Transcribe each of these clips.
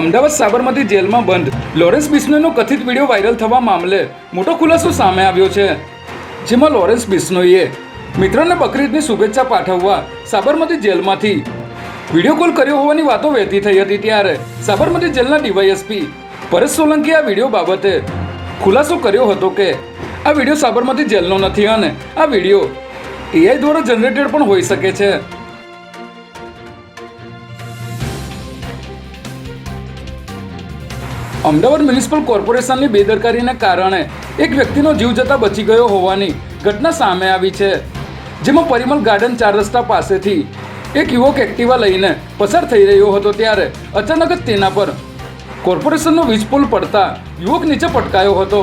અમદાવાદ સાબરમતી જેલમાં બંધ. લોરેન્સ બિશ્નોઈનો કથિત વીડિયો વાયરલ થવા મામલે મોટો ખુલાસો સામે આવ્યો છે. જેમાં લોરેન્સ બિશ્નોઈએ મિત્રોને બકરીદની શુભેચ્છા પાઠવવા સાબરમતી જેલમાંથી વીડિયો કોલ કર્યો હોવાની વાતો વહેતી થઈ હતી ત્યારે સાબરમતી જેલના ડીવાયએસપી પરેશ સોલંકીએ આ વીડિયો બાબતે ખુલાસો કર્યો હતો કે આ વીડિયો સાબરમતી જેલનો નથી અને આ વીડિયો એઆઈ દ્વારા જનરેટેડ પણ હોઈ શકે છે. અમદાવાદ મ્યુનિસિપલ કોર્પોરેશનની બેદરકારીને કારણે એક વ્યક્તિનો જીવ જતા બચી ગયો હોવાની ઘટના સામે આવી છે, જેમાં પરિમલ ગાર્ડન ચાર રસ્તા પાસેથી એક યુવક એક્ટિવા લઈને પસાર થઈ રહ્યો હતો ત્યારે અચાનક જ તેના પર કોર્પોરેશનનો વીજ પુલ પડતા યુવક નીચે પટકાયો હતો,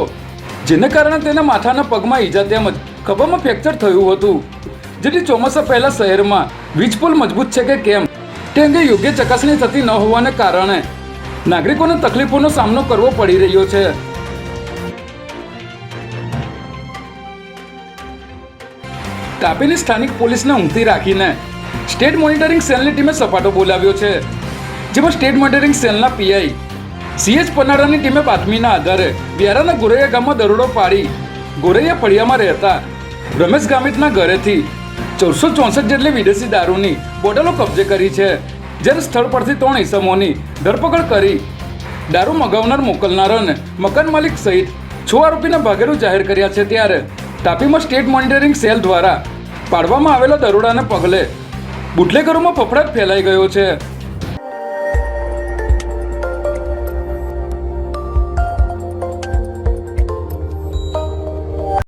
જેને કારણે તેના માથાના પગમાં ઈજા તેમજ ખભામાં ફ્રેક્ચર થયું હતું. જેથી ચોમાસા પહેલા શહેરમાં વીજ પુલ મજબૂત છે કે કેમ, તે અંગે યોગ્ય ચકાસણી થતી ન હોવાને કારણે નાગરિકોને તકલીફોનો સામનો કરવો પડી રહ્યો છે. તાપીની સ્થાનિક પોલીસને ઊંઘતી રાખીને સ્ટેટ મોનિટરિંગ સેલની ટીમે સપાટો બોલાવ્યો છે. જેમાં સ્ટેટ મોનિટરિંગ સેલના પીઆઈ સીએચ પનારાની ટીમે બાતમીના આધારે વ્યારાના ગોરૈયા ગામમાં દરોડો પાડી ગોરૈયા ફળિયામાં રહેતા રમેશ ગામિતના ઘરેથી ચૌદસો ચોસઠ જેટલી વિદેશી દારૂની બોટલો કબજે કરી છે. જ્યારે સ્થળ પરથી ત્રણ ઇસમોની ધરપકડ કરી દારૂ મગાવનાર મોકલનાર અને મકાન માલિક સહિત છ આરોપીના ભાગેડું જાહેર કર્યા છે ત્યારે તાપીમાં સ્ટેટ મોનિટરિંગ સેલ દ્વારા પાડવામાં આવેલા દરોડાને પગલે બુટલેગરોમાં ફફડાટ ફેલાઈ ગયો છે.